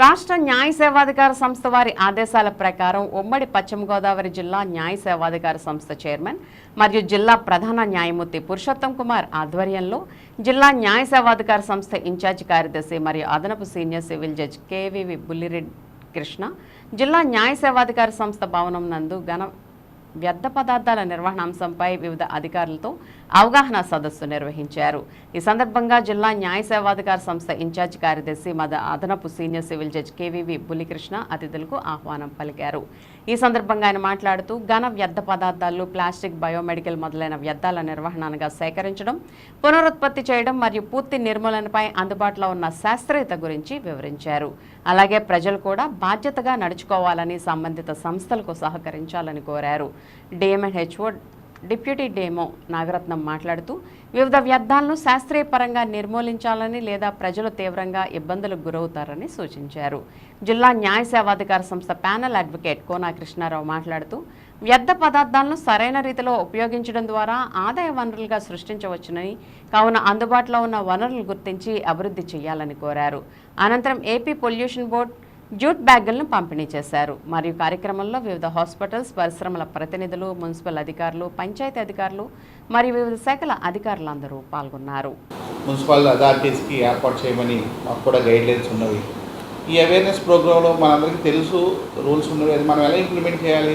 రాష్ట్ర న్యాయ సేవాధికార సంస్థ వారి ఆదేశాల ప్రకారం ఉమ్మడి పశ్చిమ గోదావరి జిల్లా న్యాయ సేవాధికార సంస్థ చైర్మన్ మరియు జిల్లా ప్రధాన న్యాయమూర్తి పురుషోత్తం కుమార్ ఆధ్వర్యంలో జిల్లా న్యాయ సేవాధికార సంస్థ ఇన్ఛార్జి కార్యదర్శి మరియు అదనపు senior civil judge KVV Bullireddy Krishna జిల్లా న్యాయ సేవాధికార సంస్థ భవనం నందు ఘన వ్యర్థ పదార్థాల నిర్వహణ అంశంపై వివిధ అధికారులతో అవగాహన సదస్సు నిర్వహించారు. ఈ సందర్భంగా జిల్లా న్యాయ సేవాధికార సంస్థ ఇన్ఛార్జ్ కార్యదర్శి మద అదనపు senior civil judge KVV Bullikrishna అతిథులకు ఆహ్వానం పలికారు. ఈ సందర్భంగా ఆయన మాట్లాడుతూ ఘన వ్యర్థ పదార్థాలు ప్లాస్టిక్ బయోమెడికల్ మొదలైన వ్యర్థాల నిర్వహణగా సేకరించడం పునరుత్పత్తి చేయడం మరియు పూర్తి నిర్మూలనపై అందుబాటులో ఉన్న శాస్త్రీయత గురించి వివరించారు. అలాగే ప్రజలు కూడా బాధ్యతగా నడుచుకోవాలని సంబంధిత సంస్థలకు సహకరించాలని కోరారు. డిఎంఎన్హెచ్ఓ డిప్యూటీ డేమో నాగరత్నం మాట్లాడుతూ వివిధ వ్యర్థాలను శాస్త్రీయ పరంగా నిర్మూలించాలని లేదా ప్రజలు తీవ్రంగా ఇబ్బందులకు గురవుతారని సూచించారు. జిల్లా న్యాయ సేవాధికార సంస్థ ప్యానల్ అడ్వకేట్ కోనా కృష్ణారావు మాట్లాడుతూ వ్యర్థ పదార్థాలను సరైన రీతిలో ఉపయోగించడం ద్వారా ఆదాయ వనరులుగా సృష్టించవచ్చునని కావున అందుబాటులో ఉన్న వనరులు గుర్తించి అభివృద్ధి చేయాలని కోరారు. అనంతరం ఏపీ పొల్యూషన్ బోర్డు జ్యూట్ బ్యాగులను పంపిణీ చేశారు. మరియు కార్యక్రమంలో వివిధ హాస్పిటల్స్ పరిశ్రమల ప్రతినిధులు మున్సిపల్ అధికారులు పంచాయతీ అధికారులు మరియు వివిధ శాఖల అధికారులందరూ పాల్గొన్నారు. మున్సిపల్ అథారిటీస్కి ఏర్పాటు చేయమని మాకు కూడా గైడ్లైన్స్ ఉన్నవి. ఈ అవేర్నెస్ ప్రోగ్రాంలో మనందరికీ తెలుసు రూల్స్ ఉన్నవి అది మనం ఎలా ఇంప్లిమెంట్ చేయాలి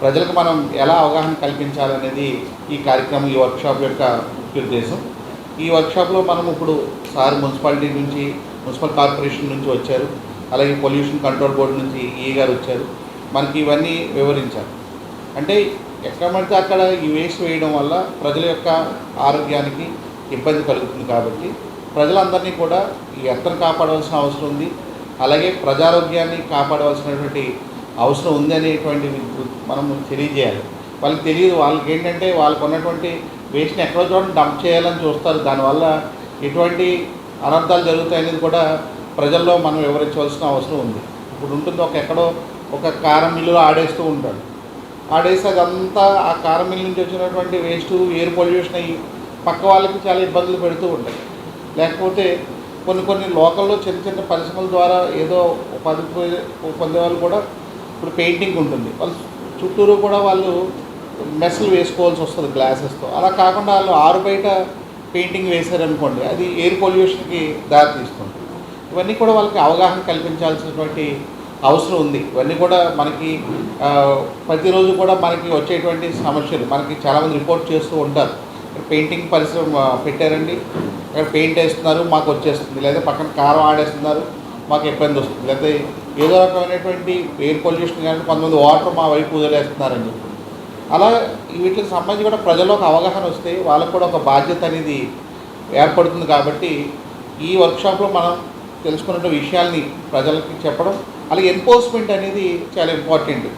ప్రజలకు మనం ఎలా అవగాహన కల్పించాలనేది ఈ కార్యక్రమం ఈ వర్క్షాప్ యొక్క ముఖ్య ఉద్దేశం. ఈ వర్క్షాప్లో మనం ఇప్పుడు సార్ మున్సిపాలిటీ నుంచి మున్సిపల్ కార్పొరేషన్ నుంచి వచ్చారు. అలాగే పొల్యూషన్ కంట్రోల్ బోర్డు నుంచి ఈ గారు వచ్చారు మనకి ఇవన్నీ వివరించారు. అంటే ఎక్కడ పడితే అక్కడ ఈ వేస్ట్ వేయడం వల్ల ప్రజల యొక్క ఆరోగ్యానికి ఇబ్బంది కలుగుతుంది కాబట్టి ప్రజలందరినీ కూడా ఈ ఎత్తను కాపాడవలసిన అవసరం ఉంది. అలాగే ప్రజారోగ్యాన్ని కాపాడవలసినటువంటి అవసరం ఉంది అనేటువంటి మనం తెలియజేయాలి. వాళ్ళకి తెలియదు వాళ్ళకి ఏంటంటే వాళ్ళకు ఉన్నటువంటి వేస్ట్ని ఎక్కడో చోట డంప్ చేయాలని చూస్తారు. దానివల్ల ఎటువంటి అనర్థాలు జరుగుతాయనేది కూడా ప్రజల్లో మనం వివరించవలసిన అవసరం ఉంది. ఇప్పుడు ఉంటుంది ఒక ఎక్కడో ఒక కారం మిల్లులో ఆడేస్తూ ఉంటాడు. ఆడేసి అదంతా ఆ కారం మిల్ నుంచి వచ్చినటువంటి వేస్ట్ ఎయిర్ పొల్యూషన్ అయ్యి పక్క వాళ్ళకి చాలా ఇబ్బందులు పెడుతూ ఉంటాయి. లేకపోతే కొన్ని కొన్ని లోకల్లో చిన్న చిన్న పరిశ్రమల ద్వారా ఏదో ఉపాధి పొందే- వాళ్ళు కూడా ఇప్పుడు పెయింటింగ్ ఉంటుంది. వాళ్ళు చుట్టూరు కూడా వాళ్ళు మెస్లు వేసుకోవాల్సి వస్తుంది గ్లాసెస్తో. అలా కాకుండా వాళ్ళు ఆరు బయట పెయింటింగ్ వేశారనుకోండి అది ఎయిర్ పొల్యూషన్కి దారితీస్తుంది. ఇవన్నీ కూడా వాళ్ళకి అవగాహన కల్పించాల్సినటువంటి అవసరం ఉంది. ఇవన్నీ కూడా మనకి ప్రతిరోజు కూడా మనకి వచ్చేటువంటి సమస్యలు. మనకి చాలామంది రిపోర్ట్ చేస్తూ ఉంటారు. పెయింటింగ్ పరిశ్రమ పెట్టారండి. ఇక్కడ పెయింట్ వేస్తున్నారు మాకు వచ్చేస్తుంది. లేదా పక్కన కారం ఆడేస్తున్నారు మాకు ఇబ్బంది వస్తుంది. లేకపోతే ఏదో రకమైనటువంటి ఎయిర్ పొల్యూషన్ కానీ కొంతమంది వాటర్ మా వైపు వదిలేస్తున్నారని చెప్పి. అలా వీటికి సంబంధించి కూడా ప్రజల్లో ఒక అవగాహన వస్తే వాళ్ళకు కూడా ఒక బాధ్యత అనేది ఏర్పడుతుంది కాబట్టి ఈ వర్క్షాప్లో మనం తెలుసుకున్న విషయాల్ని ప్రజలకి చెప్పడం అలాగే ఎన్ఫోర్స్మెంట్ అనేది చాలా ఇంపార్టెంట్